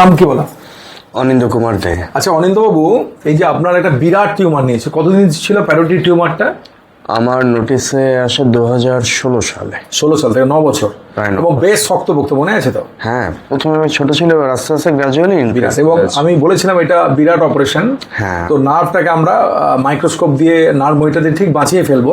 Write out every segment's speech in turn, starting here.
নাম কি বলা? অনিন্দ কুমার দে। আচ্ছা অনিন্দবাবু এই যে আপনার একটা বিরাট টিউমার নিয়েছে কতদিন ছিল প্যারোটি টিউমারটা? আমার নোটিশে আসে দু হাজার ষোলো সালে। ষোলো সাল থেকে ন বছর। এবং বেশ শক্তপোক্ত মনে আছে তো? হ্যাঁ প্রথমে আমি ছোট ছিল এবার আস্তে আস্তে গ্রাজুয়ালি বিরাট এবং আমি বলেছিলাম এটা বিরাট অপারেশন হ্যাঁ। তো নার্ভটাকে আমরা মাইক্রোস্কোপ দিয়ে নার্ভ মইটা দিয়ে ঠিক বাঁচিয়ে ফেলব।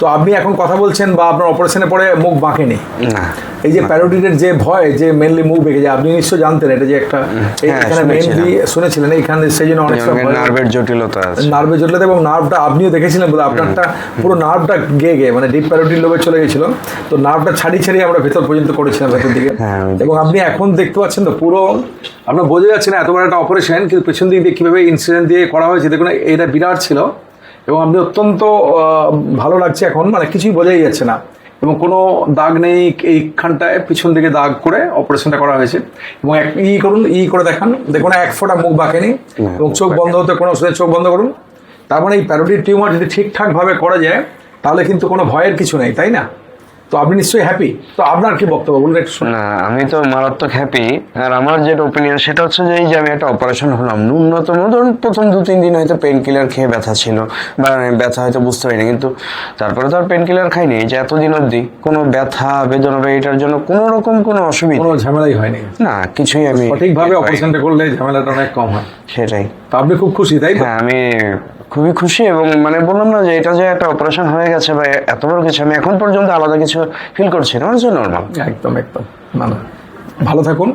তো আপনি এখন কথা বলছেন বা আপনার অপারেশনের পরে মুখ বাঁকেনি। না। এই যে প্যারোটিডের যে ভয় যে মেনলি মুখ বেঁকে যায় আপনি নিশ্চয় জানতেন এটা যে একটা হ্যাঁ, এখানে মেনলি শুনেছিলেন এইখানে সেই জন্য অনেক সময় নার্ভের জটিলতা আছে। নার্ভে জটিলতা এবং নার্ভটা আপনিও দেখেছিলেন বলে আপনারটা পুরো নার্ভটা গিয়ে গিয়ে মানে ডিপ প্যারোটিড লোভে চলে গেছিল। তো নার্ভটা ছাড়িয়ে ছাড়িয়ে আমরা ভেতর পর্যন্ত করেছিলাম ভেতর দিকে। হ্যাঁ, এবং আপনি এখন দেখতে পাচ্ছেন তো পুরো আপনার বোঝা যাচ্ছে না এত বড় একটা অপারেশন কিন্তু পেছন দিক দিয়ে কীভাবে ইনসিডেন্ট দিয়ে করা হয়েছে দেখুন এটা বিরাট ছিল। এবং আপনি অত্যন্ত আহ, ভালো লাগছে এখন মানে কিছুই বোঝাই যাচ্ছে না। এবং কোনো দাগ নেই এইখানটায় পিছন দিকে দাগ করে অপারেশনটা করা হয়েছে। এবং এক ই করুন ই করে দেখান। দেখুন এক ফোঁটা মুখ বাঁকেনি। এবং চোখ বন্ধ হতে কোনো ওষুধের চোখ বন্ধ করুন। তার মানে এই প্যারোটিড টিউমার যদি ঠিকঠাকভাবে করা যায় তাহলে কিন্তু কোনো ভয়ের কিছু নেই তাই না? তো আপনি নিশ্চয়ই হ্যাপি তো আপনার কি বক্তব্য? বলুন একটু। না আমি তো মারাত্মক হ্যাপি আর আমার যেটা ওপিনিয়ন সেটা হচ্ছে যে এই যে আমি একটা অপারেশন হলাম ন্যূনতম ধরুন প্রথম দু তিন দিন হয়তো পেন কিলার খেয়ে ব্যথা ছিল বা ব্যথা হয়তো বুঝতে পারিনি কিন্তু তারপরে তো আর পেন কিলার খাইনি এই যে এতদিন অবধি কোনো ব্যথা বেদনা বা এটার জন্য কোনো রকম কোনো অসুবিধা কোনো ঝামেলাই হয়নি? না কিছুই আমি সঠিকভাবে। অপারেশনটা করলে ঝামেলাটা অনেক কম হয়। সেটাই। আপনি খুব খুশি তাই না হ্যাঁ আমি খুবই খুশি এবং মানে বললাম না যে এটা যে একটা অপারেশন হয়ে গেছে বা এত বড় কিছু আমি এখন পর্যন্ত আলাদা কিছু ফিল করছি না নর্মাল একদম একদম। মানে না। ভালো থাকুন।